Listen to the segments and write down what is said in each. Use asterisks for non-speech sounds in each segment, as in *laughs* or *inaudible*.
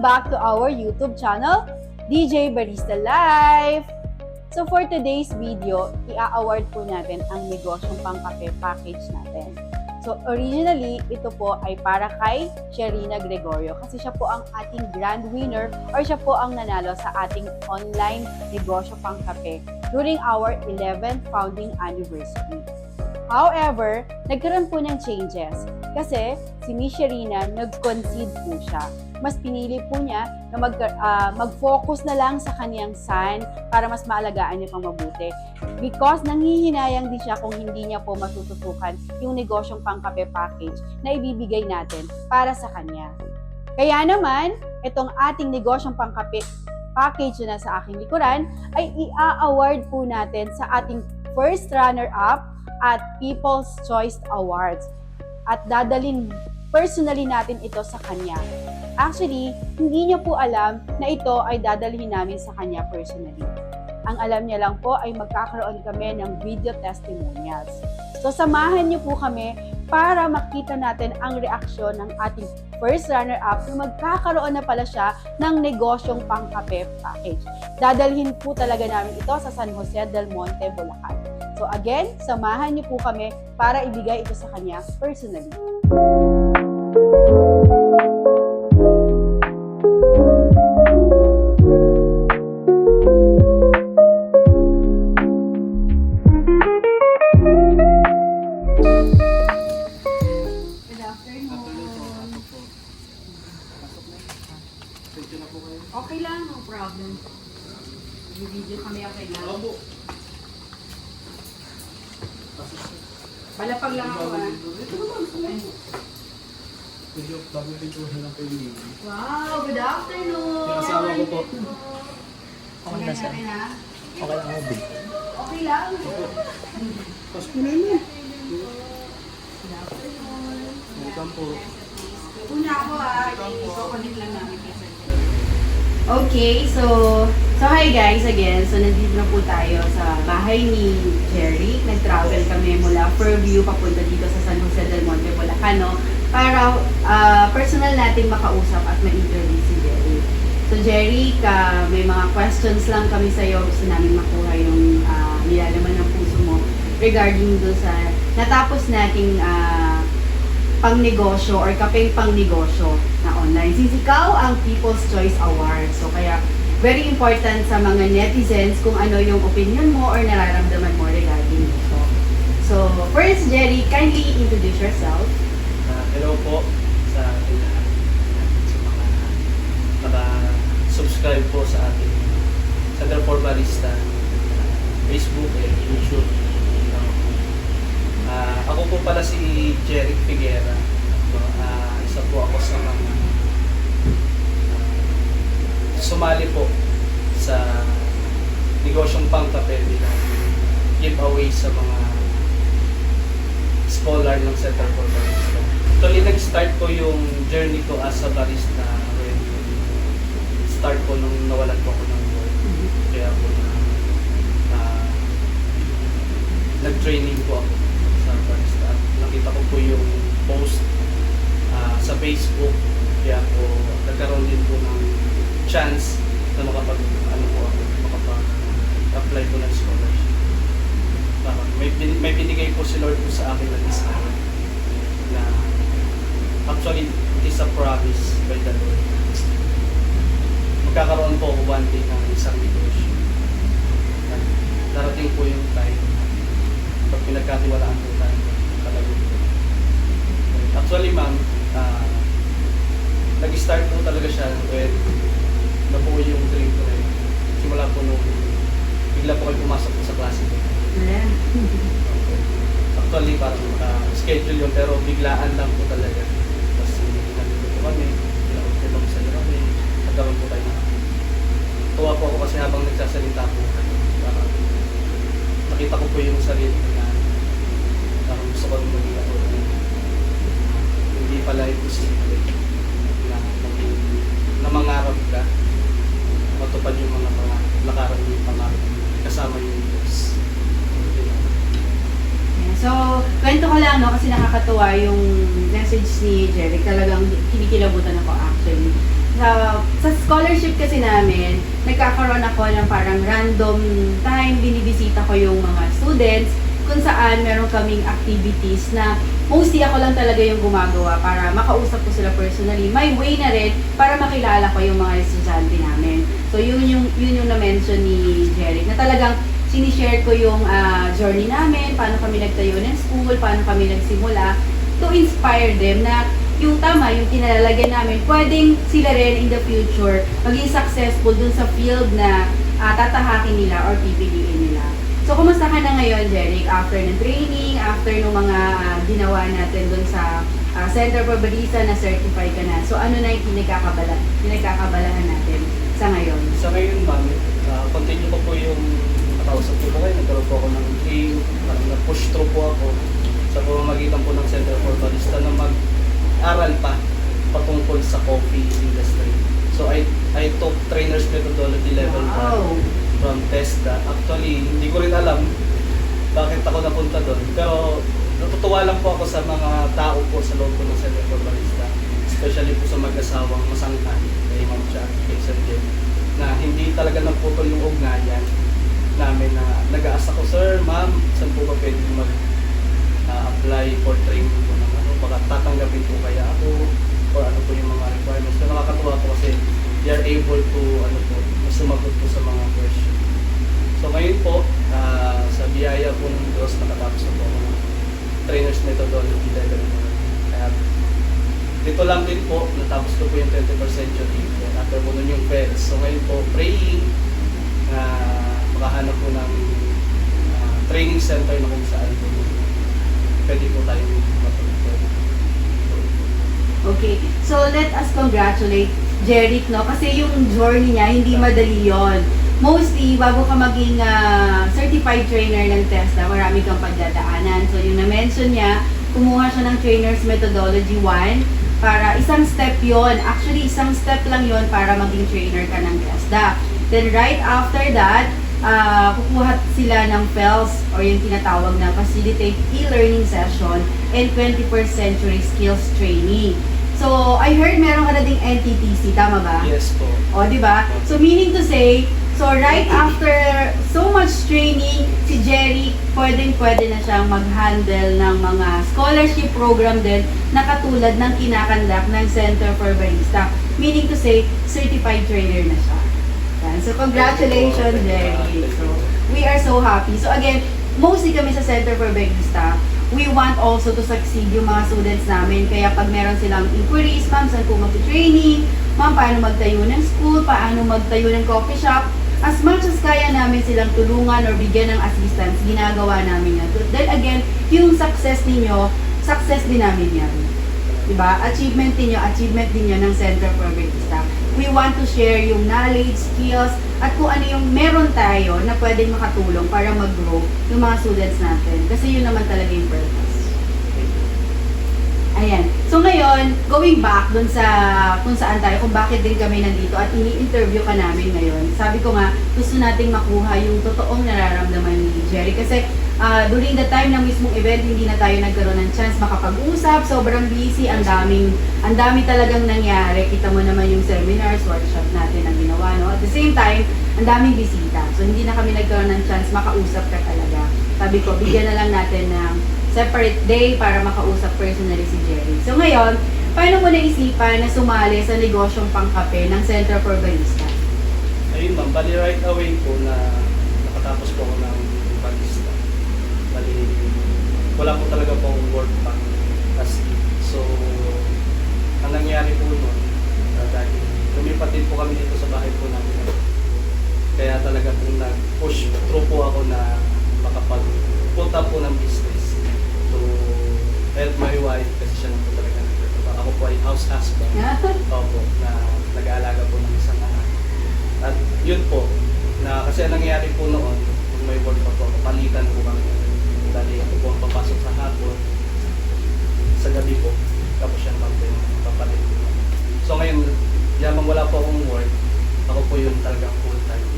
back to our YouTube channel, DJ Barista Live! So for today's video, i-award po natin ang negosyong pangkape package natin. So originally, ito po ay para kay Sherina Gregorio kasi siya po ang ating grand winner or siya po ang nanalo sa ating online negosyo pangkape during our 11th founding anniversary. However, nagkaroon po ng changes kasi si Miss Sherina nag-concede po siya. Mas pinili po niya na mag, ah, mag-focus na lang sa kaniyang son para mas maalagaan niya pang mabuti. Because nanghihinayang din siya kung hindi niya po matututukan yung negosyong pangkape package na ibibigay natin para sa kanya. Kaya naman, itong ating negosyong pangkape package na nasa aking likuran ay i-award po natin sa ating first runner-up at People's Choice Awards. At dadalin personally natin ito sa kanya. Actually, hindi niya po alam na ito ay dadalhin namin sa kanya personally. Ang alam niya lang po ay magkakaroon kami ng video testimonials. So samahan niyo po kami para makita natin ang reaksyon ng ating first runner-up na magkakaroon na pala siya ng negosyong pangkape package. Dadalhin po talaga namin ito sa San Jose del Monte, Bulacan. So again, samahan niyo po kami para ibigay ito sa kanya personally. Good Okay, so so hi guys again. So nandito na po tayo sa bahay ni Jerry. Nag-travel kami mula Fairview papunta dito sa San Jose del Monte, Bulacan, no? Para ah, personal nating makausap at ma-interview si Jerry. So Jerry, ka, may mga questions lang kami sa iyo. Gusto namin makuha yung ah, nilalaman ng puso mo regarding do sa natapos nating ah, pangnegosyo or kapeng pangnegosyo online. Since ikaw ang People's Choice Award. So kaya very important sa mga netizens kung ano yung opinion mo or nararamdaman mo regarding ito. So first, Jerry, kindly introduce yourself. Ah, hello po sa lahat. Sa mga naka-subscribe po sa ating Center for Barista ah, Facebook and YouTube. Ah, ako po pala si Jeric Figuera. Ah, isa po ako sa mga sumali po sa negosyong pangkape bilang giveaway sa mga scholar ng Center for Barista. Actually, nag-start ko yung journey ko as a barista when start ko nung nawalan po ako ng work. Kaya po na ah, nag-training po ako sa barista. At nakita ko po yung post ah, sa Facebook. Kaya po nagkaroon din po ng chance na makapag ano po ako, makapag-apply po ng scholarship. Parang may, may binigay po si Lord po sa akin na design na actually it is a promise by the Lord. Magkakaroon po ako one day ng isang negosyo. At darating po yung time pag pinagkatiwalaan po tayo talaga po. Actually ma'am, ah, nag-start po talaga siya when nabuo yung dream ko na yun. Simula po nung bigla po kayo pumasok sa klase ko. Actually, parang naka-schedule yun, pero biglaan lang po talaga. Tapos hindi nandito po kami, pinakot ko lang sa kami, nagkaroon po tayo ng Tuwa po ako kasi habang nagsasalita po, parang nakita ko po yung sarili ko na parang gusto ko rin maging ako. Hindi pala imposible na na mangarap ka, matupad yung mga pangarap, lakaran yung pangarap, kasama yung Diyos. So, kwento ko lang, no, kasi nakakatuwa yung message ni Jeric. Talagang kinikilabutan ako actually. sa, sa scholarship kasi namin, nagkakaroon ako ng parang random time, binibisita ko yung mga students kung saan meron kaming activities na mostly ako lang talaga yung gumagawa para makausap ko sila personally. May way na rin para makilala ko yung mga estudyante namin. So yun yung, yun yung na-mention ni Jeric, na talagang sinishare ko yung ah, journey namin, paano kami nagtayo ng school, paano kami nagsimula, to inspire them na yung tama, yung kinalalagyan namin, pwedeng sila rin in the future maging successful dun sa field na ah, tatahakin nila or pipiliin nila. So, kumusta ka na ngayon, Jeric? After ng training, after ng mga ah, ginawa natin dun sa ah, Center for Barista na certify ka na. So, ano na yung pinagkakabala, pinagkakabalahan natin sa ngayon? Sa ngayon, ma'am, uh, continue ko po yung nakausap ko po kayo. Nagkaroon po ako ng team, parang na-push through po ako sa pamamagitan po ng Center for Barista na mag-aral pa patungkol sa coffee industry. So I I took trainer's methodology level 1 Wow! from TESDA. Actually, hindi ko rin alam bakit ako napunta doon. Pero natutuwa lang po ako sa mga tao po sa loob po ng Center for Barista. Especially po sa mag-asawang masangkan, kay Ma'am Cha, kay Sir Jen, na hindi talaga naputol yung ugnayan namin na nag-aasa ko, Sir, Ma'am, saan po ba pwede mag ah, apply for training po ng ano, baka tatanggapin po kaya ako or ano po yung mga requirements. Pero nakakatuwa po kasi they are able to ano po, sumagot po sa mga question. So ngayon po, ah, sa biyaya po ng Diyos, nakatapos na po ako trainer's methodology level 1. Kaya dito lang din po, natapos ko po yung 21st century. Then after po nun yung FEDS. So ngayon po, praying na makahanap po ng ah, training center na kung saan po pwede po tayo matuloy. Okay, so let us congratulate Jeric, no? Kasi yung journey niya, hindi madali yon. Mostly, bago ka maging ah, certified trainer ng TESDA, marami kang pagdadaanan. So, yung na-mention niya, kumuha siya ng trainer's methodology 1 para isang step yon. Actually, isang step lang yon para maging trainer ka ng TESDA. Then, right after that, ah, kukuha sila ng FELS or yung tinatawag na Facilitate E-Learning Session and 21st Century Skills Training. So, I heard meron ka na ding NTTC, tama ba? Yes po. O, di ba? So, meaning to say, so right after so much training, si Jerry, pwedeng-pwede na siyang mag-handle ng mga scholarship program din na katulad ng kinakandak ng Center for Barista. Meaning to say, certified trainer na siya. So, congratulations, Jerry. So, we are so happy. So, again, mostly kami sa Center for Barista, we want also to succeed yung mga students namin. Kaya pag meron silang inquiries, ma'am, saan po mag-training, ma'am, paano magtayo ng school, paano magtayo ng coffee shop, as much as kaya namin silang tulungan or bigyan ng assistance, ginagawa namin yan. Then again, yung success ninyo, success din namin yan. Diba? Achievement ninyo, achievement din yan ng Center for Barista. We want to share yung knowledge, skills, at kung ano yung meron tayo na pwedeng makatulong para mag-grow yung mga students natin. Kasi yun naman talaga yung purpose. Ayan. So ngayon, going back dun sa kung saan tayo, kung bakit din kami nandito at ini-interview ka namin ngayon. Sabi ko nga, gusto nating makuha yung totoong nararamdaman ni Jerry. Kasi ah, during the time ng mismong event, hindi na tayo nagkaroon ng chance makapag-usap. Sobrang busy, ang daming, ang dami talagang nangyari. Kita mo naman yung seminars, workshop natin ang ginawa, no? At the same time, ang daming bisita. So hindi na kami nagkaroon ng chance makausap ka talaga. Sabi ko, bigyan na lang natin ng separate day para makausap personally si Jerry. Ngayon, paano mo naisipan na sumali sa negosyong pangkape ng Center for Barista? Ayun ma'am, bali right away po na nakatapos po ako ng barista. Bali, wala po talaga po akong work pa as. So, ang nangyari po nun, uh, dahil lumipat po kami dito sa bahay po namin. Kaya talaga po nag-push through po ako na makapag-punta po ng business to help my wife kasi siya na po talaga po ay house husband. *laughs* Opo, na nag-aalaga po ng isang anak. At yun po, na kasi ang nangyari po noon, nung may work pa po palitan po kami. Dali ako po ang papasok sa hapon, sa gabi po, tapos siya naman po yung papalit po. So ngayon, yamang wala po akong work, ako po yung talagang full time.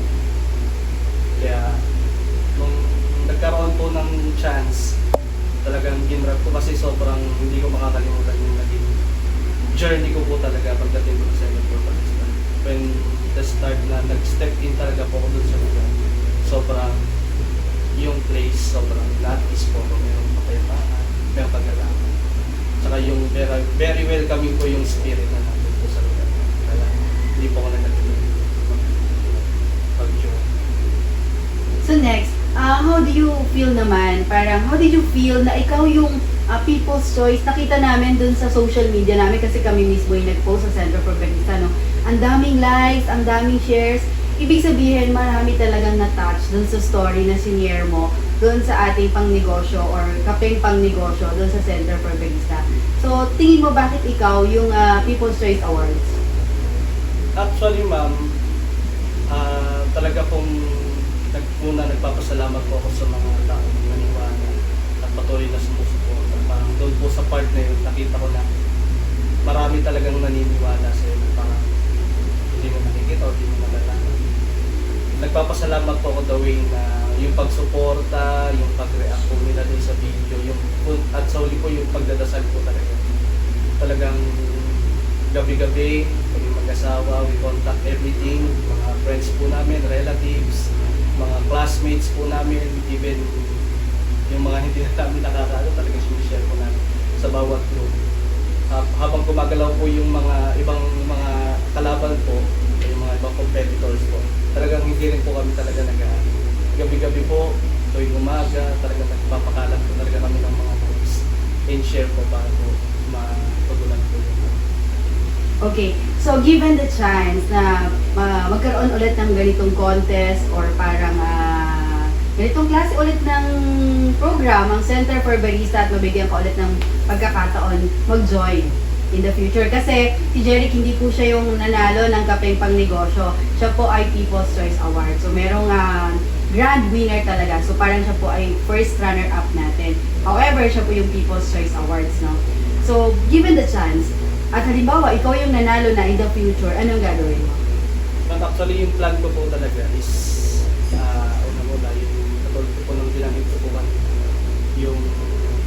Kaya, nung nagkaroon po ng chance, talagang ginrap ko kasi sobrang hindi ko makakalimutan yung naging journey ko po talaga pagdating ko sa Singapore Palestina. when the start na nag-step in talaga po ako dun sa lugar, sobrang yung place, sobrang at-ease po ako. Merong pakayapaan, merong paglalakad. Saka yung very, very welcoming po yung spirit na natin po sa lugar. Kaya hindi po ako nagkatuloy pag-join. So next, uh, how do you feel naman? Parang, how did you feel na ikaw yung uh, people's choice? Nakita namin dun sa social media namin kasi kami mismo yung nag-post sa Center for Barista, no? Ang daming likes, ang daming shares. Ibig sabihin, marami talagang na-touch dun sa story na sinare mo dun sa ating pangnegosyo or kapeng pangnegosyo dun sa Center for Barista. So, tingin mo bakit ikaw yung uh, People's Choice Awards? Actually, ma'am, ah, talaga pong nag, una nagpapasalamat po ako sa mga at patuloy na sumusuporta. Parang doon po sa part na yun, nakita ko na marami talagang naniniwala sa iyo. Parang hindi mo nakikita o hindi mo nalalaman. Nagpapasalamat po ako the way na yung pagsuporta, yung pag-react po nila din sa video, yung, at sa huli po yung pagdadasal po talaga. Talagang gabi-gabi, kami mag-asawa, we contact everything, mga friends po namin, relatives, mga classmates po namin, even yung mga hindi na namin nakakaano, talaga sinishare po namin sa bawat group. Habang gumagalaw po yung mga ibang mga kalaban po, yung mga ibang competitors po, talagang hindi rin po kami talaga nag gabi-gabi po, tuwing umaga, talagang nagpapakalat po talaga kami ng mga notes and share po para po matugunan po yung Okay, so given the chance na ah, magkaroon ulit ng ganitong contest or parang ah, ganitong klase ulit ng program ang Center for Barista at mabigyan ka ulit ng pagkakataon mag-join in the future. Kasi si Jeric hindi po siya yung nanalo ng kapeng pang negosyo. Siya po ay People's Choice Award. So merong ah, grand winner talaga. So parang siya po ay first runner-up natin. However, siya po yung People's Choice Awards, no? So, given the chance, at halimbawa, ikaw yung nanalo na in the future, anong gagawin mo? But actually, yung plan ko po talaga is, uh, una-una, yung katulad ko po ng ginamit ko po kanina, yung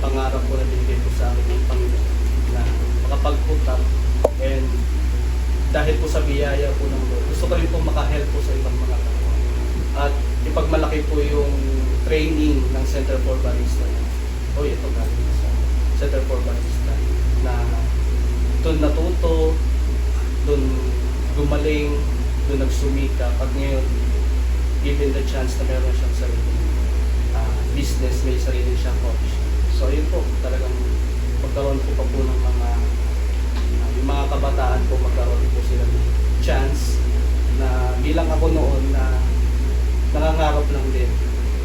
pangarap ko na binigay ko sa akin ng Panginoon na makapag-put up and dahil po sa biyaya po ng Lord, gusto ko rin po makahelp po sa ibang mga tao. At ipagmalaki po yung training ng Center for Barista. O ito galing sa Center for Barista na doon natuto, doon gumaling, doon nagsumika. At ngayon, given the chance na meron siyang sarili business, may sarili siyang coach. So yun po, talagang magkaroon po pa po ng mga ah, yung mga kabataan po magkaroon po sila ng chance na bilang ako noon na nangangarap lang din.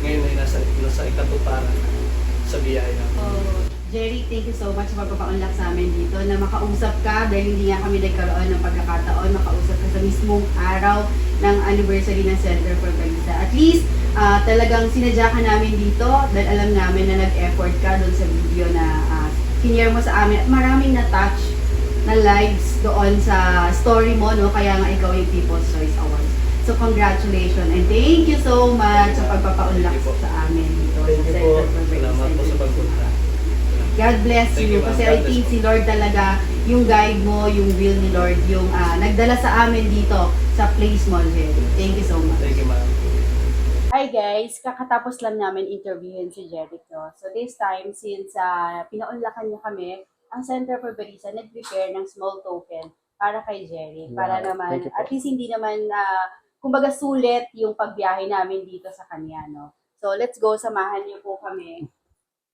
Ngayon ay nasa, nasa ikatuparan sa biyaya. Oh, Jerry, thank you so much sa pagpapaunlak sa amin dito na makausap ka dahil hindi nga kami nagkaroon ng pagkakataon, makausap ka sa mismong araw ng anniversary ng Center for Barista. At least, ah, talagang sinadya ka namin dito dahil alam namin na nag-effort ka doon sa video na uh, mo sa amin at maraming na-touch na lives doon sa story mo, no? Kaya nga ikaw yung People's Choice Awards. So, congratulations and thank you so much sa pagpapaunlak sa amin dito Thank sa. Center for. Salamat po sa pagpunta. God bless Thank you. you. Kasi I think si Lord talaga, yung guide mo, yung will ni Lord, yung ah, nagdala sa amin dito sa Place Jerry. Thank you so much. Thank you, ma'am. Hi guys, kakatapos lang namin interviewin si Jericho. So this time, since uh, pinaunlakan niya kami, ang Center for Barista nag-prepare ng small token para kay Jerry. Para Wow. naman, at least hindi naman, uh, kumbaga sulit yung pagbiyahe namin dito sa kanya. No? So let's go, samahan niyo po kami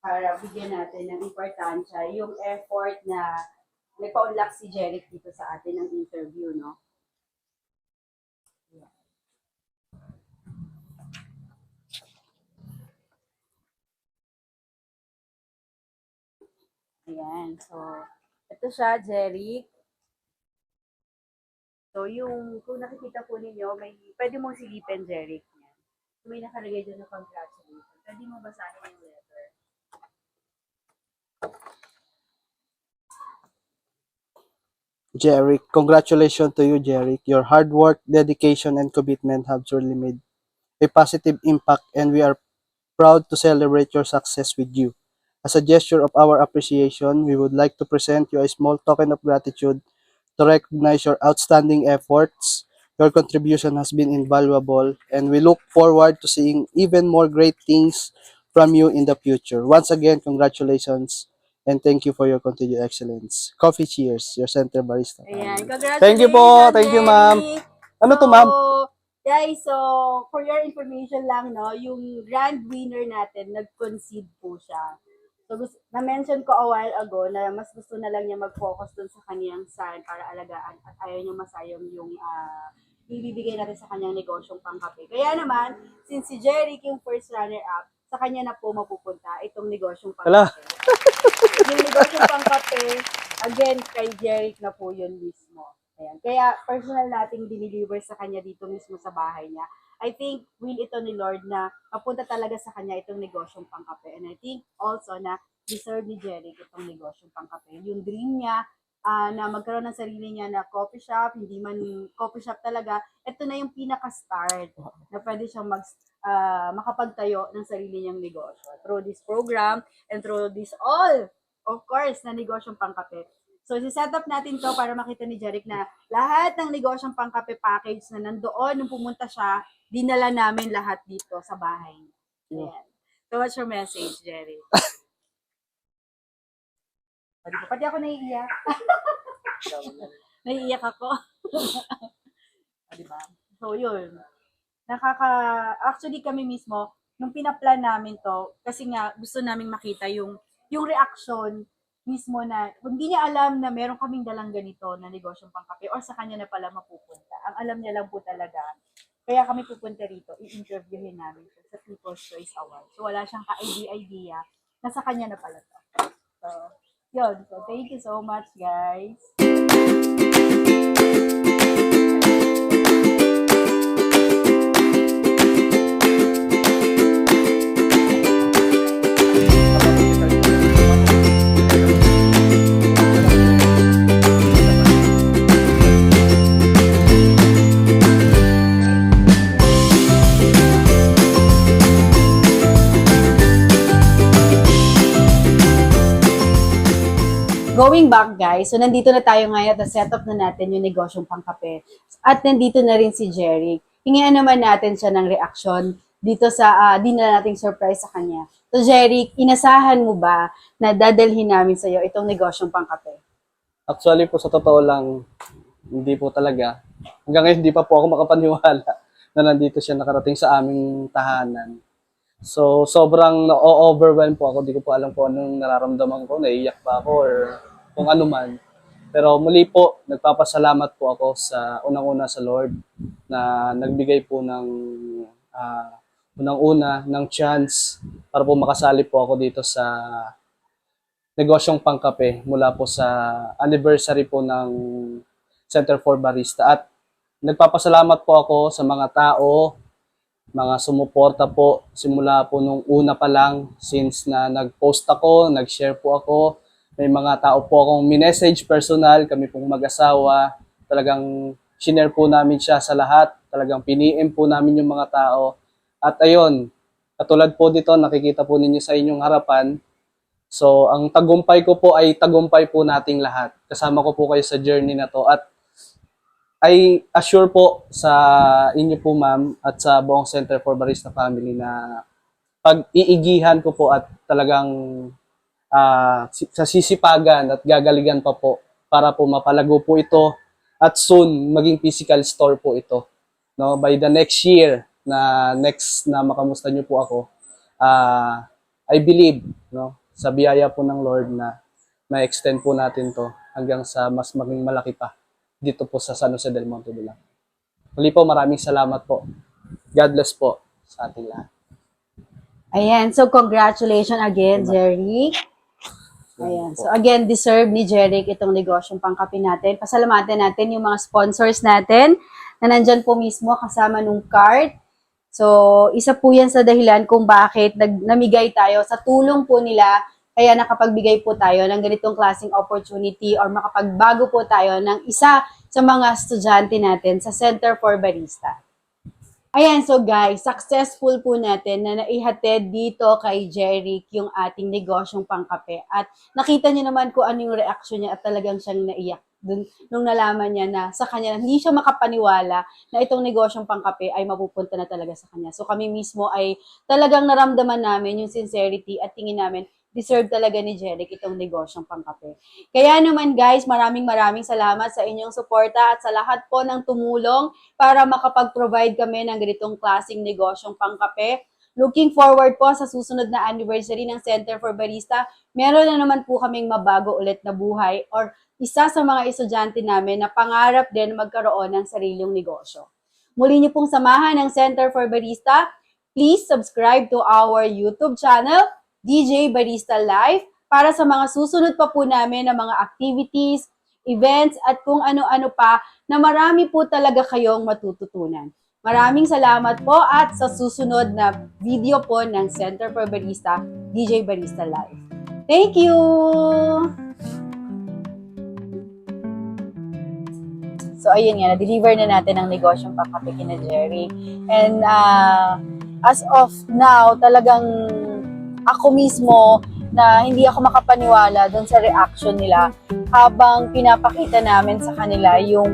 para bigyan natin ng importansya yung effort na nagpa-unlock si Jeric dito sa atin ng interview, no? Ayan, so, ito siya, Jeric. So, yung, kung nakikita po ninyo, may, pwede mong silipin, Jeric. Yan. May nakalagay dyan na congratulations. Pwede mo basahin yung letter. Jeric, congratulations to you, Jeric. Your hard work, dedication, and commitment have surely made a positive impact, and we are proud to celebrate your success with you. As a gesture of our appreciation, we would like to present you a small token of gratitude to recognize your outstanding efforts Your contribution has been invaluable, and we look forward to seeing even more great things from you in the future. Once again, congratulations and thank you for your continued excellence. Coffee cheers, your center barista. Ayan, congratulations, Thank you po. Thank you, ma'am. Ano to, ma'am? So, guys, so for your information lang, no, yung grand winner natin, nag-concede po siya. So, gusto, na-mention ko a while ago na mas gusto na lang niya mag-focus dun sa kaniyang son para alagaan at ayaw niya masayang yung ah, ibibigay natin sa kanyang negosyong pangkape. Kaya naman, since si Jeric yung first runner-up, sa kanya na po mapupunta itong negosyong pangkape. *laughs* yung negosyong pangkape, again, kay Jeric na po yun mismo. Ayan. Kaya personal nating diniliver sa kanya dito mismo sa bahay niya. I think will ito ni Lord na mapunta talaga sa kanya itong negosyong pangkape. And I think also na deserve ni Jeric itong negosyong pangkape. Yung dream niya ah, na magkaroon ng sarili niya na coffee shop, hindi man coffee shop talaga, ito na yung pinaka-start na pwede siyang mag, ah, makapagtayo ng sarili niyang negosyo. Through this program and through this all, of course, na negosyong pangkape. So, set up natin to para makita ni Jeric na lahat ng negosyong pangkape package na nandoon nung pumunta siya, dinala namin lahat dito sa bahay. Ayan. So, what's your message, Jeric? *laughs* Pati, pati ako naiiyak. *laughs* naiiyak ako. Ah, di ba? So, yun. Nakaka, actually kami mismo, nung pinaplan namin to, kasi nga gusto naming makita yung, yung reaction mismo na, hindi niya alam na meron kaming dalang ganito na negosyong pangkape or sa kanya na pala mapupunta. Ang alam niya lang po talaga, kaya kami pupunta rito, i-interviewin namin siya sa People's Choice Award. So wala siyang ka-idea, na sa kanya na pala to. So, yun. So, thank you so much, guys. Going back guys, so nandito na tayo ngayon at setup na natin yung negosyong pangkape. At nandito na rin si Jerry. Hingian naman natin siya ng reaksyon dito sa uh, dinala nating surprise sa kanya. So Jerry, inasahan mo ba na dadalhin namin sa iyo itong negosyong pangkape? Actually po sa totoo lang, hindi po talaga. Hanggang ngayon hindi pa po ako makapaniwala *laughs* na nandito siya nakarating sa aming tahanan. So sobrang na-overwhelm po ako. Hindi ko po alam kung anong nararamdaman ko. Naiiyak pa ako or kung ano man. Pero muli po, nagpapasalamat po ako sa unang-una sa Lord na nagbigay po ng ah, unang-una ng chance para po makasali po ako dito sa negosyong pangkape mula po sa anniversary po ng Center for Barista. At nagpapasalamat po ako sa mga tao, mga sumuporta po simula po nung una pa lang since na nag-post ako, nag-share po ako. May mga tao po akong minessage personal, kami pong mag-asawa. Talagang shinare po namin siya sa lahat. Talagang piniem po namin yung mga tao. At ayun, katulad po dito, nakikita po ninyo sa inyong harapan, So, ang tagumpay ko po ay tagumpay po nating lahat. Kasama ko po kayo sa journey na to at I assure po sa inyo po ma'am at sa buong Center for Barista Family na pag-iigihan ko po at talagang si- sa sisipagan at gagaligan pa po para po mapalago po ito at soon maging physical store po ito. No, by the next year na next na makamusta niyo po ako, ah I believe no sa biyaya po ng Lord na ma-extend po natin to hanggang sa mas maging malaki pa dito po sa San Jose del Monte Bulang. Muli po, maraming salamat po. God bless po sa ating lahat. Ayan, so congratulations again, Jerry. Ayan. So again, deserve ni Jeric itong negosyong pangkape natin. Pasalamatan natin yung mga sponsors natin na nandyan po mismo kasama nung card. So, isa po yan sa dahilan kung bakit nag, namigay tayo sa tulong po nila kaya nakapagbigay po tayo ng ganitong klaseng opportunity or makapagbago po tayo ng isa sa mga estudyante natin sa Center for Barista. Ayan, so guys, successful po natin na naihatid dito kay Jeric yung ating negosyong pangkape. At nakita niyo naman kung ano yung reaction niya at talagang siyang naiyak dun, nung nalaman niya na sa kanya, hindi siya makapaniwala na itong negosyong pangkape ay mapupunta na talaga sa kanya. So kami mismo ay talagang naramdaman namin yung sincerity at tingin namin, deserve talaga ni Jeric itong negosyong pangkape. Kaya naman guys, maraming maraming salamat sa inyong suporta at sa lahat po ng tumulong para makapag-provide kami ng ganitong klaseng negosyong pangkape. Looking forward po sa susunod na anniversary ng Center for Barista. Meron na naman po kaming mabago ulit na buhay or isa sa mga estudyante namin na pangarap din magkaroon ng sariling negosyo. Muli niyo pong samahan ng Center for Barista. Please subscribe to our YouTube channel, DJ Barista Live, para sa mga susunod pa po namin na mga activities, events, at kung ano-ano pa na marami po talaga kayong matututunan. Maraming salamat po at sa susunod na video po ng Center for Barista, DJ Barista Live. Thank you! So, ayun nga, na-deliver na natin ang negosyong pangkape kina Jerry. And uh, as of now, talagang ako mismo na hindi ako makapaniwala doon sa reaction nila habang pinapakita namin sa kanila yung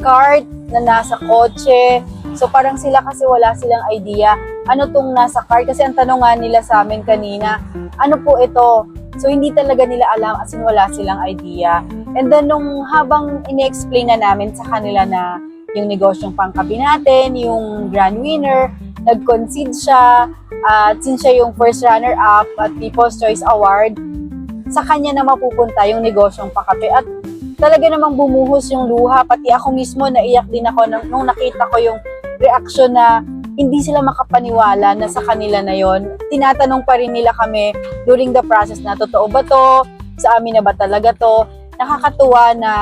cart na nasa kotse. So parang sila kasi wala silang idea ano tong nasa cart kasi ang tanong nila sa amin kanina, ano po ito? So hindi talaga nila alam as in wala silang idea. And then nung habang ini-explain na namin sa kanila na yung negosyong pangkabi natin, yung grand winner, nag-concede siya, at since siya yung first runner-up at People's Choice Award, sa kanya na mapupunta yung negosyong pangkape. At talaga namang bumuhos yung luha, pati ako mismo naiyak din ako nung, nung nakita ko yung reaction na hindi sila makapaniwala na sa kanila na yon. Tinatanong pa rin nila kami during the process na totoo ba to? Sa amin na ba talaga to? Nakakatuwa na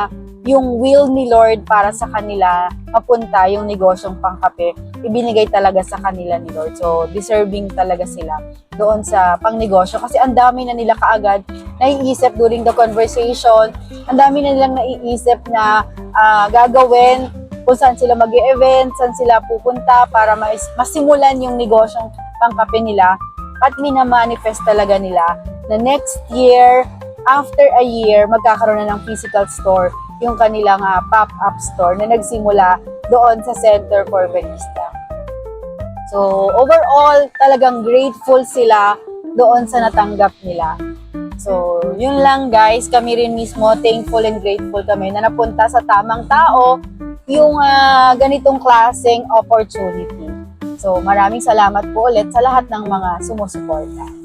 yung will ni Lord para sa kanila mapunta yung negosyong pangkape, ibinigay talaga sa kanila ni Lord. So, deserving talaga sila doon sa pangnegosyo. Kasi ang dami na nila kaagad naiisip during the conversation. Ang dami na nilang naiisip na ah, gagawin kung saan sila mag event saan sila pupunta para mas- masimulan yung negosyong pangkape nila. At minamanifest talaga nila na next year, after a year, magkakaroon na ng physical store yung kanilang ah, pop-up store na nagsimula doon sa Center for Barista. So, overall, talagang grateful sila doon sa natanggap nila. So, yun lang guys, kami rin mismo thankful and grateful kami na napunta sa tamang tao yung ah, ganitong klaseng opportunity. So, maraming salamat po ulit sa lahat ng mga sumusuporta.